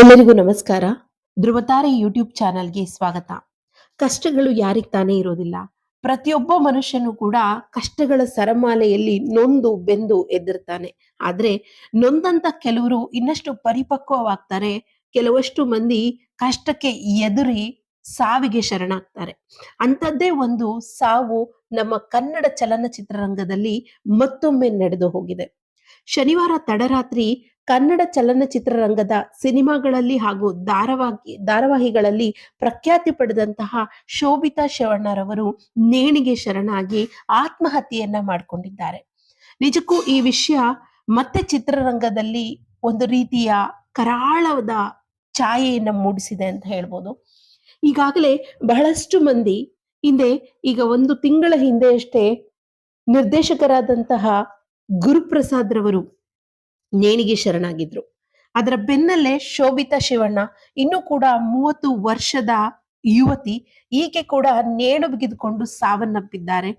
ಎಲ್ಲರಿಗೂ ನಮಸ್ಕಾರ. ಧ್ರುವತಾರೆ ಯೂಟ್ಯೂಬ್ ಚಾನಲ್ಗೆ ಸ್ವಾಗತ. ಕಷ್ಟಗಳು ಯಾರಿಗ್ ತಾನೇ ಇರೋದಿಲ್ಲ. ಪ್ರತಿಯೊಬ್ಬ ಮನುಷ್ಯನು ಕೂಡ ಕಷ್ಟಗಳ ಸರಮಾಲೆಯಲ್ಲಿ ನೊಂದು ಬೆಂದು ಎದ್ದಿರ್ತಾನೆ. ಆದ್ರೆ ನೊಂದಂತ ಕೆಲವರು ಇನ್ನಷ್ಟು ಪರಿಪಕ್ವವಾಗ್ತಾರೆ. ಕೆಲವಷ್ಟು ಮಂದಿ ಕಷ್ಟಕ್ಕೆ ಎದುರಿ ಸಾವಿಗೆ ಶರಣಾಗ್ತಾರೆ. ಅಂಥದ್ದೇ ಒಂದು ಸಾವು ನಮ್ಮ ಕನ್ನಡ ಚಲನಚಿತ್ರರಂಗದಲ್ಲಿ ಮತ್ತೊಮ್ಮೆ ನಡೆದು ಹೋಗಿದೆ. ಶನಿವಾರ ತಡರಾತ್ರಿ ಕನ್ನಡ ಚಲನಚಿತ್ರರಂಗದ ಸಿನಿಮಾಗಳಲ್ಲಿ ಹಾಗೂ ಧಾರಾವಾಹಿ, ಧಾರಾವಾಹಿಗಳಲ್ಲಿ ಪ್ರಖ್ಯಾತಿ ಪಡೆದಂತಹ ಶೋಭಿತಾ ಶವಣ್ಣರವರು ನೇಣಿಗೆ ಶರಣಾಗಿ ಆತ್ಮಹತ್ಯೆಯನ್ನ ಮಾಡಿಕೊಂಡಿದ್ದಾರೆ. ನಿಜಕ್ಕೂ ಈ ವಿಷಯ ಮತ್ತೆ ಚಿತ್ರರಂಗದಲ್ಲಿ ಒಂದು ರೀತಿಯ ಕರಾಳದ ಛಾಯೆಯನ್ನ ಮೂಡಿಸಿದೆ ಅಂತ ಹೇಳ್ಬೋದು. ಈಗಾಗಲೇ ಬಹಳಷ್ಟು ಮಂದಿ ಹಿಂದೆ ಈಗ ಒಂದು ತಿಂಗಳ ಹಿಂದೆಯಷ್ಟೇ ನಿರ್ದೇಶಕರಾದಂತಹ ಗುರುಪ್ರಸಾದ್ ರವರು ನೇಣಿಗೆ ಶರಣಾಗಿದ್ರು. ಅದರ ಬೆನ್ನಲ್ಲೇ ಶೋಭಿತಾ ಶಿವಣ್ಣ, ಇನ್ನೂ ಕೂಡ ಮೂವತ್ತು ವರ್ಷದ ಯುವತಿ, ಈಕೆ ಕೂಡ ನೇಣು ಬಿಗಿದುಕೊಂಡು ಸಾವನ್ನಪ್ಪಿದ್ದಾರೆ.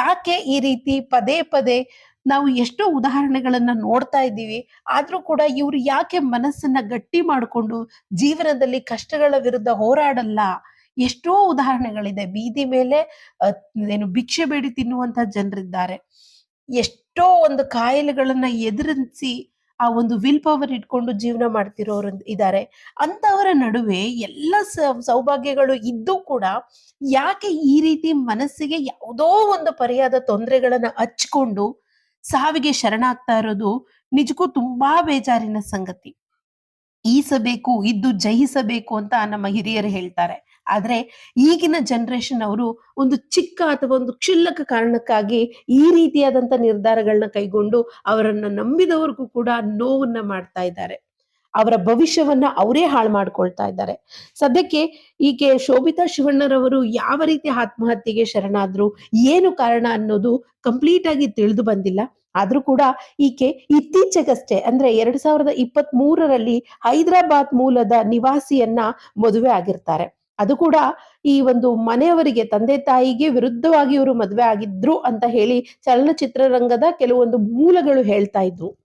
ಯಾಕೆ ಈ ರೀತಿ ಪದೇ ಪದೇ ನಾವು ಎಷ್ಟೋ ಉದಾಹರಣೆಗಳನ್ನ ನೋಡ್ತಾ ಇದ್ದೀವಿ, ಆದ್ರೂ ಕೂಡ ಇವ್ರು ಯಾಕೆ ಮನಸ್ಸನ್ನ ಗಟ್ಟಿ ಮಾಡಿಕೊಂಡು ಜೀವನದಲ್ಲಿ ಕಷ್ಟಗಳ ವಿರುದ್ಧ ಹೋರಾಡಲ್ಲ? ಎಷ್ಟೋ ಉದಾಹರಣೆಗಳಿದೆ. ಬೀದಿ ಮೇಲೆ ಏನು ಭಿಕ್ಷೆ ಬೇಡಿ ತಿನ್ನುವಂತ ಜನರಿದ್ದಾರೆ. ಎಷ್ಟೋ ಒಂದು ಕಾಯಿಲೆಗಳನ್ನ ಎದುರಿಸಿ ಆ ಒಂದು ವಿಲ್ ಪವರ್ ಇಟ್ಕೊಂಡು ಜೀವನ ಮಾಡ್ತಿರೋರು ಇದ್ದಾರೆ. ಅಂತವರ ನಡುವೆ ಎಲ್ಲ ಸೌಭಾಗ್ಯಗಳು ಇದ್ದು ಕೂಡ ಯಾಕೆ ಈ ರೀತಿ ಮನಸ್ಸಿಗೆ ಯಾವುದೋ ಒಂದು ಪರಿಯಾದ ತೊಂದರೆಗಳನ್ನ ಹಚ್ಕೊಂಡು ಸಾವಿಗೆ ಶರಣಾಗ್ತಾ ಇರೋದು ನಿಜಕ್ಕೂ ತುಂಬಾ ಬೇಜಾರಿನ ಸಂಗತಿ. ಈಸಬೇಕು, ಇದ್ದು ಜಯಿಸಬೇಕು ಅಂತ ನಮ್ಮ ಹಿರಿಯರು ಹೇಳ್ತಾರೆ. ಆದ್ರೆ ಈಗಿನ ಜನರೇಷನ್ ಅವರು ಒಂದು ಚಿಕ್ಕ ಅಥವಾ ಒಂದು ಕ್ಷುಲ್ಲಕ ಕಾರಣಕ್ಕಾಗಿ ಈ ರೀತಿಯಾದಂತ ನಿರ್ಧಾರಗಳನ್ನ ಕೈಗೊಂಡು ಅವರನ್ನ ನಂಬಿದವರಿಗೂ ಕೂಡ ನೋವನ್ನ ಮಾಡ್ತಾ ಇದ್ದಾರೆ. ಅವರ ಭವಿಷ್ಯವನ್ನ ಅವರೇ ಹಾಳು ಮಾಡ್ಕೊಳ್ತಾ ಇದ್ದಾರೆ. ಸದ್ಯಕ್ಕೆ ಈಕೆ ಶೋಭಿತಾ ಶಿವಣ್ಣರವರು ಯಾವ ರೀತಿ ಆತ್ಮಹತ್ಯೆಗೆ ಶರಣಾದ್ರು, ಏನು ಕಾರಣ ಅನ್ನೋದು ಕಂಪ್ಲೀಟ್ ಆಗಿ ತಿಳಿದು ಬಂದಿಲ್ಲ. ಆದ್ರೂ ಕೂಡ ಈಕೆ ಇತ್ತೀಚೆಗಷ್ಟೇ, ಅಂದ್ರೆ ಎರಡ್ ಸಾವಿರದ ಇಪ್ಪತ್ತ್ ಹೈದರಾಬಾದ್ ಮೂಲದ ನಿವಾಸಿಯನ್ನ ಮದುವೆ ಆಗಿರ್ತಾರೆ. ಅದು ಕೂಡ ಈ ಒಂದು ಮನೆಯವರಿಗೆ, ತಂದೆ ತಾಯಿಗೆ ವಿರುದ್ಧವಾಗಿ ಇವರು ಮದುವೆ ಆಗಿದ್ರು ಅಂತ ಹೇಳಿ ಚಲನಚಿತ್ರರಂಗದ ಕೆಲವೊಂದು ಮೂಲಗಳು ಹೇಳ್ತಾ ಇದ್ವು.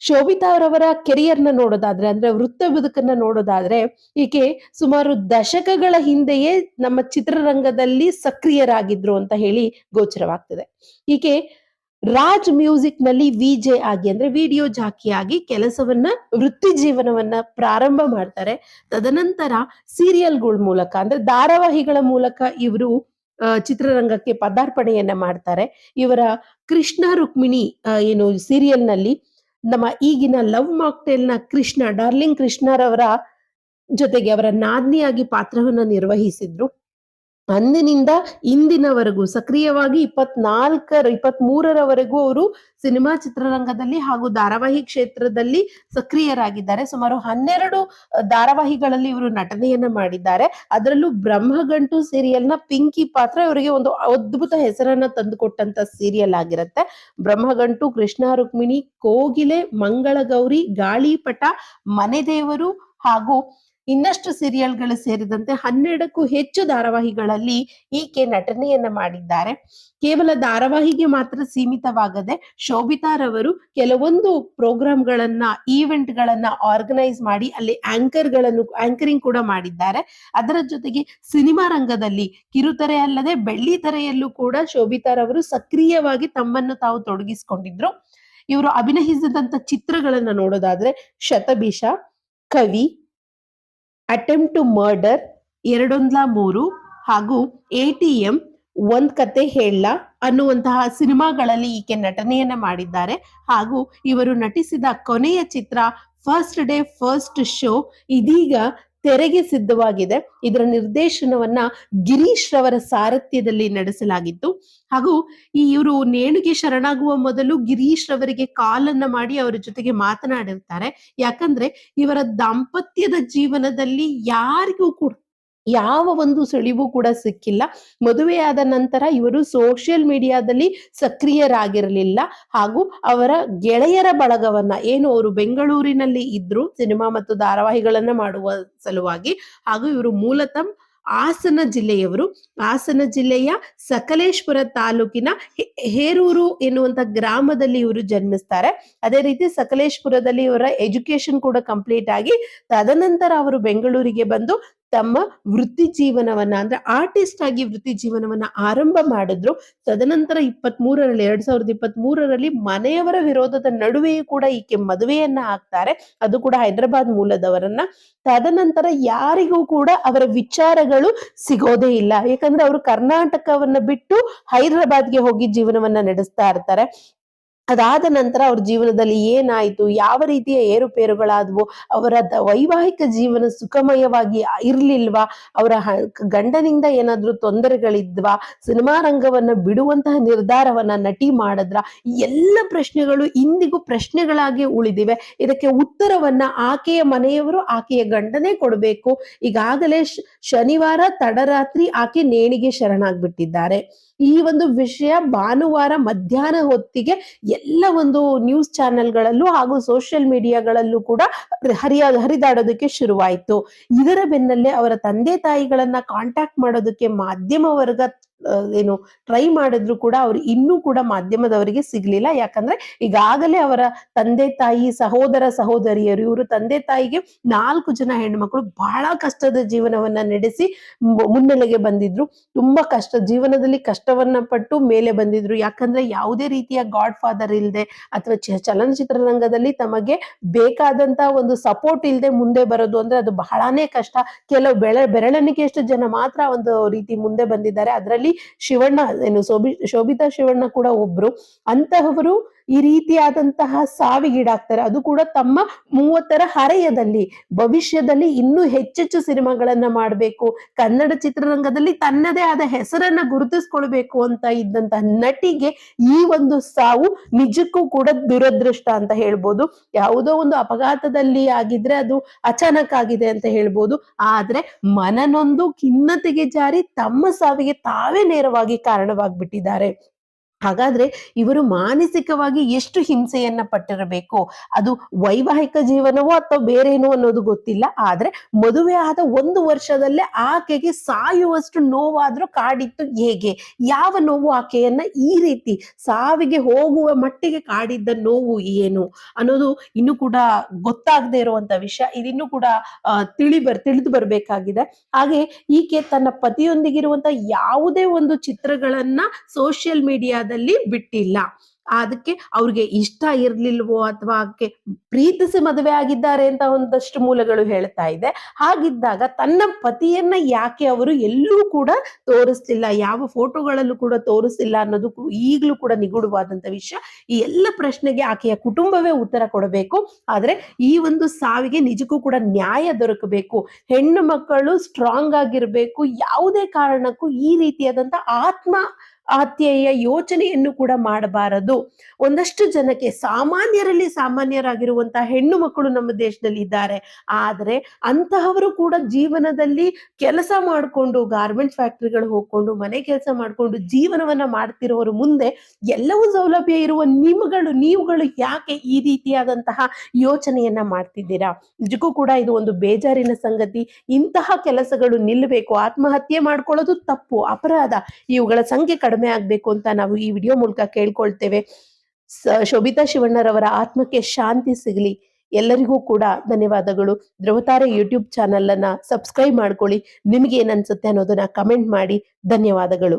ಶೋಭಿತಾ ಅವರವರ ಕೆರಿಯರ್ನ ನೋಡೋದಾದ್ರೆ, ಅಂದ್ರೆ ವೃತ್ತ ಬದುಕನ್ನ ನೋಡೋದಾದ್ರೆ, ಈಕೆ ಸುಮಾರು ದಶಕಗಳ ಹಿಂದೆಯೇ ನಮ್ಮ ಚಿತ್ರರಂಗದಲ್ಲಿ ಸಕ್ರಿಯರಾಗಿದ್ರು ಅಂತ ಹೇಳಿ ಗೋಚರವಾಗ್ತದೆ. ಈಕೆ ರಾಜ್ ಮ್ಯೂಸಿಕ್ನಲ್ಲಿ ವಿಜೆ ಆಗಿ ಅಂದ್ರೆ ವಿಡಿಯೋ ಜಾಕಿ ಆಗಿ ಕೆಲಸವನ್ನ, ವೃತ್ತಿ ಜೀವನವನ್ನ ಪ್ರಾರಂಭ ಮಾಡ್ತಾರೆ. ತದನಂತರ ಸೀರಿಯಲ್ಗಳ ಮೂಲಕ ಅಂದ್ರೆ ಧಾರಾವಾಹಿಗಳ ಮೂಲಕ ಇವರು ಚಿತ್ರರಂಗಕ್ಕೆ ಪದಾರ್ಪಣೆಯನ್ನ ಮಾಡ್ತಾರೆ. ಇವರ ಕೃಷ್ಣ ರುಕ್ಮಿಣಿ ಏನು ಸೀರಿಯಲ್ನಲ್ಲಿ ನಮ್ಮ ಈಗಿನ ಲವ್ ಮಾಕ್ಟೇಲ್ನ ಕೃಷ್ಣ, ಡಾರ್ಲಿಂಗ್ ಕೃಷ್ಣರವರ ಜೊತೆಗೆ ಅವರ ನಾದ್ನಿಯಾಗಿ ಪಾತ್ರವನ್ನ ನಿರ್ವಹಿಸಿದ್ರು. ಅಂದಿನಿಂದ ಇಂದಿನವರೆಗೂ, ಸಕ್ರಿಯವಾಗಿ ಇಪ್ಪತ್ನಾಲ್ಕರ ಇಪ್ಪತ್ತ್ ಮೂರರವರೆಗೂ ಅವರು ಸಿನಿಮಾ ಚಿತ್ರರಂಗದಲ್ಲಿ ಹಾಗೂ ಧಾರಾವಾಹಿ ಕ್ಷೇತ್ರದಲ್ಲಿ ಸಕ್ರಿಯರಾಗಿದ್ದಾರೆ. ಸುಮಾರು ಹನ್ನೆರಡು ಧಾರಾವಾಹಿಗಳಲ್ಲಿ ಇವರು ನಟನೆಯನ್ನ ಮಾಡಿದ್ದಾರೆ. ಅದರಲ್ಲೂ ಬ್ರಹ್ಮಗಂಟು ಸೀರಿಯಲ್ನ ಪಿಂಕಿ ಪಾತ್ರ ಇವರಿಗೆ ಒಂದು ಅದ್ಭುತ ಹೆಸರನ್ನ ತಂದುಕೊಟ್ಟಂತ ಸೀರಿಯಲ್ ಆಗಿರುತ್ತೆ. ಬ್ರಹ್ಮಗಂಟು, ಕೃಷ್ಣ ರುಕ್ಮಿಣಿ, ಕೋಗಿಲೆ, ಮಂಗಳಗೌರಿ, ಗಾಳಿಪಟ ಮನೆದೇವರು ಹಾಗೂ ಇನ್ನಷ್ಟು ಸೀರಿಯಲ್ಗಳು ಸೇರಿದಂತೆ ಹನ್ನೆರಡಕ್ಕೂ ಹೆಚ್ಚು ಧಾರಾವಾಹಿಗಳಲ್ಲಿ ಈಕೆ ನಟನೆಯನ್ನ ಮಾಡಿದ್ದಾರೆ. ಕೇವಲ ಧಾರಾವಾಹಿಗೆ ಮಾತ್ರ ಸೀಮಿತವಾಗದೆ ಶೋಭಿತಾರವರು ಕೆಲವೊಂದು ಪ್ರೋಗ್ರಾಮ್ಗಳನ್ನ ಈವೆಂಟ್ ಗಳನ್ನ ಆರ್ಗನೈಸ್ ಮಾಡಿ ಅಲ್ಲಿ ಆಂಕರ್ಗಳನ್ನು ಆಂಕರಿಂಗ್ ಕೂಡ ಮಾಡಿದ್ದಾರೆ. ಅದರ ಜೊತೆಗೆ ಸಿನಿಮಾ ರಂಗದಲ್ಲಿ ಕಿರುತೆರೆ ಅಲ್ಲದೆ ಬೆಳ್ಳಿತೆರೆಯಲ್ಲೂ ಕೂಡ ಶೋಭಿತಾರವರು ಸಕ್ರಿಯವಾಗಿ ತಮ್ಮನ್ನು ತಾವು ತೊಡಗಿಸಿಕೊಂಡಿದ್ರು. ಇವರು ಅಭಿನಯಿಸಿದಂತ ಚಿತ್ರಗಳನ್ನ ನೋಡೋದಾದ್ರೆ ಶತಬೀಷ ಕವಿ ಅಟೆಂಪ್ಟ್ ಟು ಮರ್ಡರ್ ಎರಡೊಂದ್ಲ ಮೂರು ಹಾಗೂ ಎ ಟಿ ಎಂ ಒಂದ್ ಕತೆ ಹೇಳ ಅನ್ನುವಂತಹ ಸಿನಿಮಾಗಳಲ್ಲಿ ಈಕೆ ನಟನೆಯನ್ನ ಮಾಡಿದ್ದಾರೆ. ಹಾಗೂ ಇವರು ನಟಿಸಿದ ಕೊನೆಯ ಚಿತ್ರ ಫಸ್ಟ್ ಡೇ ಫಸ್ಟ್ ಶೋ ಇದೀಗ ತೆರೆಗೆ ಸಿದ್ಧವಾಗಿದೆ. ಇದರ ನಿರ್ದೇಶನವನ್ನ ಗಿರೀಶ್ ರವರ ಸಾರಥ್ಯದಲ್ಲಿ ನಡೆಸಲಾಗಿತ್ತು. ಹಾಗೂ ಈ ಇವರು ನೇಣುಗೆ ಶರಣಾಗುವ ಮೊದಲು ಗಿರೀಶ್ ರವರಿಗೆ ಕಾಲನ್ನ ಮಾಡಿ ಅವರ ಜೊತೆಗೆ ಮಾತನಾಡಿರ್ತಾರೆ. ಯಾಕಂದ್ರೆ ಇವರ ದಾಂಪತ್ಯದ ಜೀವನದಲ್ಲಿ ಯಾರಿಗೂ ಕೂಡ ಯಾವ ಒಂದು ಸುಳಿವು ಕೂಡ ಸಿಕ್ಕಿಲ್ಲ. ಮದುವೆಯಾದ ನಂತರ ಇವರು ಸೋಷಿಯಲ್ ಮೀಡಿಯಾದಲ್ಲಿ ಸಕ್ರಿಯರಾಗಿರಲಿಲ್ಲ. ಹಾಗೂ ಅವರ ಗೆಳೆಯರ ಬಳಗವನ್ನ, ಏನು ಅವರು ಬೆಂಗಳೂರಿನಲ್ಲಿ ಇದ್ರು, ಸಿನಿಮಾ ಮತ್ತು ಧಾರಾವಾಹಿಗಳನ್ನ ಮಾಡುವ ಸಲುವಾಗಿ, ಹಾಗೂ ಇವರು ಮೂಲತಃ ಹಾಸನ ಜಿಲ್ಲೆಯವರು. ಹಾಸನ ಜಿಲ್ಲೆಯ ಸಕಲೇಶ್ವರ ತಾಲೂಕಿನ ಹೇರೂರು ಎನ್ನುವಂತ ಗ್ರಾಮದಲ್ಲಿ ಇವರು ಜನ್ಮಿಸ್ತಾರೆ. ಅದೇ ರೀತಿ ಸಕಲೇಶ್ಪುರದಲ್ಲಿ ಇವರ ಎಜುಕೇಶನ್ ಕೂಡ ಕಂಪ್ಲೀಟ್ ಆಗಿ, ತದನಂತರ ಅವರು ಬೆಂಗಳೂರಿಗೆ ಬಂದು ತಮ್ಮ ವೃತ್ತಿ ಜೀವನವನ್ನ ಅಂದ್ರೆ ಆರ್ಟಿಸ್ಟ್ ಆಗಿ ವೃತ್ತಿ ಜೀವನವನ್ನ ಆರಂಭ ಮಾಡಿದ್ರು. ತದನಂತರ ಇಪ್ಪತ್ತ್ ಮೂರರಲ್ಲಿ ಎರಡ್ ಸಾವಿರದ ಇಪ್ಪತ್ತ್ ಮೂರರಲ್ಲಿ ಮನೆಯವರ ವಿರೋಧದ ನಡುವೆಯೂ ಕೂಡ ಈಕೆ ಮದುವೆಯನ್ನ ಆಗ್ತಾರೆ. ಅದು ಕೂಡ ಹೈದರಾಬಾದ್ ಮೂಲದವರನ್ನ. ತದನಂತರ ಯಾರಿಗೂ ಕೂಡ ಅವರ ವಿಚಾರಗಳು ಸಿಗೋದೇ ಇಲ್ಲ. ಯಾಕಂದ್ರೆ ಅವರು ಕರ್ನಾಟಕವನ್ನ ಬಿಟ್ಟು ಹೈದರಾಬಾದ್ಗೆ ಹೋಗಿ ಜೀವನವನ್ನ ನಡೆಸ್ತಾ ಇರ್ತಾರೆ. ಅದಾದ ನಂತರ ಅವ್ರ ಜೀವನದಲ್ಲಿ ಏನಾಯ್ತು, ಯಾವ ರೀತಿಯ ಏರುಪೇರುಗಳಾದವು, ಅವರ ವೈವಾಹಿಕ ಜೀವನ ಸುಖಮಯವಾಗಿ ಇರ್ಲಿಲ್ವಾ, ಅವರ ಗಂಡನಿಂದ ಏನಾದ್ರೂ ತೊಂದರೆಗಳಿದ್ವಾ, ಸಿನಿಮಾ ರಂಗವನ್ನ ಬಿಡುವಂತಹ ನಿರ್ಧಾರವನ್ನ ನಟಿ ಮಾಡಿದ್ರ ಎಲ್ಲ ಪ್ರಶ್ನೆಗಳು ಇಂದಿಗೂ ಪ್ರಶ್ನೆಗಳಾಗಿ ಉಳಿದಿವೆ. ಇದಕ್ಕೆ ಉತ್ತರವನ್ನ ಆಕೆಯ ಮನೆಯವರು ಆಕೆಯ ಗಂಡನೇ ಕೊಡಬೇಕು. ಈಗಾಗಲೇ ಶನಿವಾರ ತಡರಾತ್ರಿ ಆಕೆ ನೇಣಿಗೆ ಶರಣಾಗ್ಬಿಟ್ಟಿದ್ದಾರೆ. ಈ ಒಂದು ವಿಷಯ ಭಾನುವಾರ ಮಧ್ಯಾಹ್ನ ಹೊತ್ತಿಗೆ ಎಲ್ಲ ಒಂದು ನ್ಯೂಸ್ ಚಾನೆಲ್ಗಳಲ್ಲೂ ಹಾಗೂ ಸೋಷಿಯಲ್ ಮೀಡಿಯಾಗಳಲ್ಲೂ ಕೂಡ ಹರಿಯ, ಹರಿದಾಡೋದಕ್ಕೆ ಶುರುವಾಯಿತು. ಇದರ ಬೆನ್ನಲ್ಲೇ ಅವರ ತಂದೆ ತಾಯಿಗಳನ್ನ ಕಾಂಟ್ಯಾಕ್ಟ್ ಮಾಡೋದಕ್ಕೆ ಮಾಧ್ಯಮ ವರ್ಗ ಏನು ಟ್ರೈ ಮಾಡಿದ್ರು ಕೂಡ ಅವ್ರು ಇನ್ನೂ ಕೂಡ ಮಾಧ್ಯಮದವರಿಗೆ ಸಿಗ್ಲಿಲ್ಲ. ಯಾಕಂದ್ರೆ ಈಗಾಗಲೇ ಅವರ ತಂದೆ ತಾಯಿ, ಸಹೋದರ ಸಹೋದರಿಯರು, ಇವರು ತಂದೆ ತಾಯಿಗೆ ನಾಲ್ಕು ಜನ ಹೆಣ್ಮಕ್ಳು ಬಹಳ ಕಷ್ಟದ ಜೀವನವನ್ನ ನಡೆಸಿ ಮುನ್ನೆಲೆಗೆ ಬಂದಿದ್ರು. ತುಂಬಾ ಕಷ್ಟ, ಜೀವನದಲ್ಲಿ ಕಷ್ಟವನ್ನ ಪಟ್ಟು ಮೇಲೆ ಬಂದಿದ್ರು. ಯಾಕಂದ್ರೆ ಯಾವುದೇ ರೀತಿಯ ಗಾಡ್ ಫಾದರ್ ಇಲ್ಲದೆ ಅಥವಾ ಚಲನಚಿತ್ರ ರಂಗದಲ್ಲಿ ತಮಗೆ ಬೇಕಾದಂತ ಒಂದು ಸಪೋರ್ಟ್ ಇಲ್ಲದೆ ಮುಂದೆ ಬರೋದು ಅಂದ್ರೆ ಅದು ಬಹಳಾನೇ ಕಷ್ಟ. ಕೆಲವು ಬೆಳೆ, ಬೆರಳೆಣಿಕೆಯಷ್ಟು ಜನ ಮಾತ್ರ ಒಂದು ರೀತಿ ಮುಂದೆ ಬಂದಿದ್ದಾರೆ. ಅದರಲ್ಲಿ ಶಿವಣ್ಣ, ಏನು ಶೋಭಿ ಶೋಭಿತಾ ಶಿವಣ್ಣ ಕೂಡ ಒಬ್ರು. ಅಂತಹವರು ಈ ರೀತಿಯಾದಂತಹ ಸಾವಿಗೀಡಾಗ್ತಾರೆ. ಅದು ಕೂಡ ತಮ್ಮ ಮೂವತ್ತರ ಹರೆಯದಲ್ಲಿ, ಭವಿಷ್ಯದಲ್ಲಿ ಇನ್ನೂ ಹೆಚ್ಚೆಚ್ಚು ಸಿನಿಮಾಗಳನ್ನ ಮಾಡಬೇಕು. ಕನ್ನಡ ಚಿತ್ರರಂಗದಲ್ಲಿ ತನ್ನದೇ ಆದ ಹೆಸರನ್ನ ಗುರುತಿಸ್ಕೊಳ್ಬೇಕು ಅಂತ ಇದ್ದಂತಹ ನಟಿಗೆ ಈ ಒಂದು ಸಾವು ನಿಜಕ್ಕೂ ಕೂಡ ದುರದೃಷ್ಟ ಅಂತ ಹೇಳ್ಬೋದು. ಯಾವುದೋ ಒಂದು ಅಪಘಾತದಲ್ಲಿ ಆಗಿದ್ರೆ ಅದು ಅಚಾನಕ್ ಆಗಿದೆ ಅಂತ ಹೇಳ್ಬೋದು. ಆದ್ರೆ ಮನನೊಂದು ಖಿನ್ನತೆಗೆ ಜಾರಿ ತಮ್ಮ ಸಾವಿಗೆ ತಾವೇ ನೇರವಾಗಿ ಕಾರಣವಾಗ್ಬಿಟ್ಟಿದ್ದಾರೆ. ಹಾಗಾದ್ರೆ ಇವರು ಮಾನಸಿಕವಾಗಿ ಎಷ್ಟು ಹಿಂಸೆಯನ್ನ ಪಟ್ಟಿರಬೇಕು? ಅದು ವೈವಾಹಿಕ ಜೀವನವೋ ಅಥವಾ ಬೇರೇನೋ ಅನ್ನೋದು ಗೊತ್ತಿಲ್ಲ. ಆದ್ರೆ ಮದುವೆ ಆದ ಒಂದು ವರ್ಷದಲ್ಲೇ ಆಕೆಗೆ ಸಾಯುವಷ್ಟು ನೋವಾದ್ರೂ ಕಾಡಿತ್ತು ಹೇಗೆ? ಯಾವ ನೋವು ಆಕೆಯನ್ನ ಈ ರೀತಿ ಸಾವಿಗೆ ಹೋಗುವ ಮಟ್ಟಿಗೆ ಕಾಡಿದ್ದ ನೋವು ಏನು? ಅನ್ನೋದು ಇನ್ನು ಕೂಡ ಗೊತ್ತಾಗದೆ ಇರುವಂತ ವಿಷಯ. ಇದಿನ್ನು ಕೂಡ ತಿಳಿ ಬರ್, ತಿಳಿದು ಬರ್ಬೇಕಾಗಿದೆ. ಹಾಗೆ ಈಕೆ ತನ್ನ ಪತಿಯೊಂದಿಗಿರುವಂತ ಯಾವುದೇ ಒಂದು ಚಿತ್ರಗಳನ್ನ ಸೋಷಿಯಲ್ ಮೀಡಿಯಾದಲ್ಲಿ ಬಿಟ್ಟಿಲ್ಲ. ಅದಕ್ಕೆ ಅವ್ರಿಗೆ ಇಷ್ಟ ಇರ್ಲಿಲ್ವೋ ಅಥವಾ ಪ್ರೀತಿಸಿ ಮದುವೆ ಆಗಿದ್ದಾರೆ ಅಂತ ಒಂದಷ್ಟು ಮೂಲಗಳು ಹೇಳ್ತಾ ಇದೆ. ಹಾಗಿದ್ದಾಗ ತನ್ನ ಪತಿಯನ್ನ ಯಾಕೆ ಅವರು ಎಲ್ಲೂ ಕೂಡ ತೋರಿಸ್ತಿಲ್ಲ ಯಾವ ಫೋಟೋಗಳಲ್ಲೂ ಕೂಡ ತೋರಿಸಿಲ್ಲ ಅನ್ನೋದು ಈಗ್ಲೂ ಕೂಡ ನಿಗೂಢವಾದಂತ ವಿಷಯ. ಈ ಎಲ್ಲ ಪ್ರಶ್ನೆಗೆ ಆಕೆಯ ಕುಟುಂಬವೇ ಉತ್ತರ ಕೊಡಬೇಕು. ಆದ್ರೆ ಈ ಒಂದು ಸಾವಿಗೆ ನಿಜಕ್ಕೂ ಕೂಡ ನ್ಯಾಯ ದೊರಕಬೇಕು. ಹೆಣ್ಣು ಮಕ್ಕಳು ಸ್ಟ್ರಾಂಗ್ ಆಗಿರ್ಬೇಕು. ಯಾವುದೇ ಕಾರಣಕ್ಕೂ ಈ ರೀತಿಯಾದಂತ ಆತ್ಮ ಹತ್ಯೆಯ ಯೋಚನೆಯನ್ನು ಕೂಡ ಮಾಡಬಾರದು. ಒಂದಷ್ಟು ಜನಕ್ಕೆ ಸಾಮಾನ್ಯರಲ್ಲಿ ಸಾಮಾನ್ಯರಾಗಿರುವಂತಹ ಹೆಣ್ಣು ಮಕ್ಕಳು ನಮ್ಮ ದೇಶದಲ್ಲಿ ಇದ್ದಾರೆ. ಆದರೆ ಅಂತಹವರು ಕೂಡ ಜೀವನದಲ್ಲಿ ಕೆಲಸ ಮಾಡಿಕೊಂಡು ಗಾರ್ಮೆಂಟ್ ಫ್ಯಾಕ್ಟ್ರಿಗಳು ಹೋಗ್ಕೊಂಡು, ಮನೆ ಕೆಲಸ ಮಾಡಿಕೊಂಡು ಜೀವನವನ್ನ ಮಾಡ್ತಿರೋರು ಮುಂದೆ ಎಲ್ಲವೂ ಸೌಲಭ್ಯ ಇರುವ ನಿಮ್ಗಳು, ನೀವುಗಳು ಯಾಕೆ ಈ ರೀತಿಯಾದಂತಹ ಯೋಚನೆಯನ್ನ ಮಾಡ್ತಿದ್ದೀರಾ? ನಿಜಕ್ಕೂ ಕೂಡ ಇದು ಒಂದು ಬೇಜಾರಿನ ಸಂಗತಿ. ಇಂತಹ ಕೆಲಸಗಳು ನಿಲ್ಲಬೇಕು. ಆತ್ಮಹತ್ಯೆ ಮಾಡ್ಕೊಳ್ಳೋದು ತಪ್ಪು, ಅಪರಾಧ. ಇವುಗಳ ಸಂಖ್ಯೆ ಕಡಿಮೆ ಆಗ್ಬೇಕು ಅಂತ ನಾವು ಈ ವಿಡಿಯೋ ಮೂಲಕ ಕೇಳ್ಕೊಳ್ತೇವೆ. ಶೋಭಿತಾ ಶಿವಣ್ಣರವರ ಆತ್ಮಕ್ಕೆ ಶಾಂತಿ ಸಿಗಲಿ. ಎಲ್ಲರಿಗೂ ಕೂಡ ಧನ್ಯವಾದಗಳು. ಧ್ರುವತಾರೆ ಯೂಟ್ಯೂಬ್ ಚಾನಲ್ ಅನ್ನ ಸಬ್ಸ್ಕ್ರೈಬ್ ಮಾಡ್ಕೊಳ್ಳಿ. ನಿಮ್ಗೆ ಏನ್ ಅನ್ಸುತ್ತೆ ಅನ್ನೋದನ್ನ ಕಮೆಂಟ್ ಮಾಡಿ. ಧನ್ಯವಾದಗಳು.